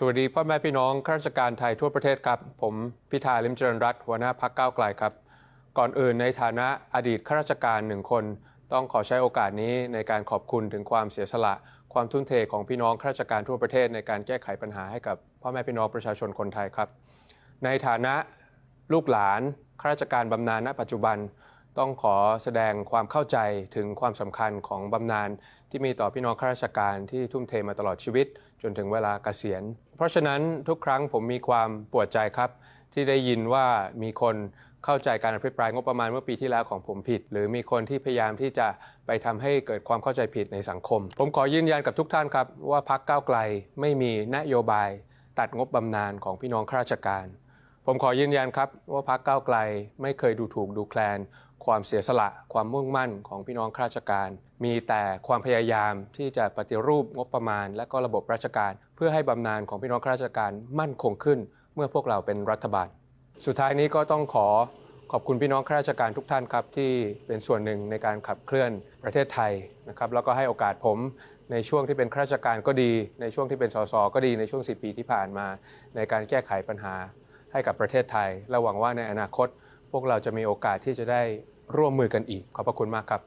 สวัสดีพ่อแม่พี่น้องข้าราชการไทยทั่วประเทศครับ ผมพิธาลิมเจริญรัตหัวหน้าพักก้าวไกลครับ ก่อนอื่นในฐานะอดีตข้าราชการหนึ่งคน ต้องขอใช้โอกาสนี้ในการขอบคุณถึงความเสียสละ ความทุ่มเทของพี่น้องข้าราชการทั่วประเทศในการแก้ไขปัญหาให้กับพ่อแม่พี่น้องประชาชนคนไทยครับ ในฐานะลูกหลานข้าราชการบำนาญณปัจจุบัน ต้องขอแสดงความเข้าใจถึงความสำคัญของบำนาญที่มีต่อพี่น้องข้าราชการที่ทุ่มเทมาตลอดชีวิต จนถึงเวลาเกษียณ เพราะฉะนั้นทุกครั้งผมมีความปวดใจครับ ที่ได้ยินว่ามีคนเข้าใจการอภิปรายงบประมาณเมื่อปีที่แล้วของผมผิด หรือมีคนที่พยายามที่จะไปทำให้เกิดความเข้าใจผิดในสังคม ผมขอยืนยันกับทุกท่านครับ ว่าพักก้าวไกลไม่มีนโยบาย ตัดงบบำนาญของพี่น้องข้าราชการ ผมขอยืนยันครับว่าพรรคก้าวไกลไม่เคยดูถูกดูแคลน ความเสียสละความมุ่งมั่นของพี่น้องข้าราชการ มีแต่ความพยายามที่จะปฏิรูปงบประมาณ และก็ระบบราชการ เพื่อให้บำนาญของพี่น้องข้าราชการมั่นคงขึ้น เมื่อพวกเราเป็นรัฐบาล สุดท้ายนี้ก็ต้องขอขอบคุณพี่น้องข้าราชการทุกท่านครับที่เป็นส่วนหนึ่งในการขับเคลื่อนประเทศไทยนะครับแล้วก็ให้โอกาสผมในช่วงที่เป็นข้าราชการก็ดี ในช่วงที่เป็นสสก็ดีในช่วง 10 ปีที่ผ่านมา ในการแก้ไขปัญหา ให้กับประเทศไทย และหวังว่าในอนาคต พวกเราจะมีโอกาสที่จะได้ร่วมมือกันอีก ขอบพระคุณมากครับ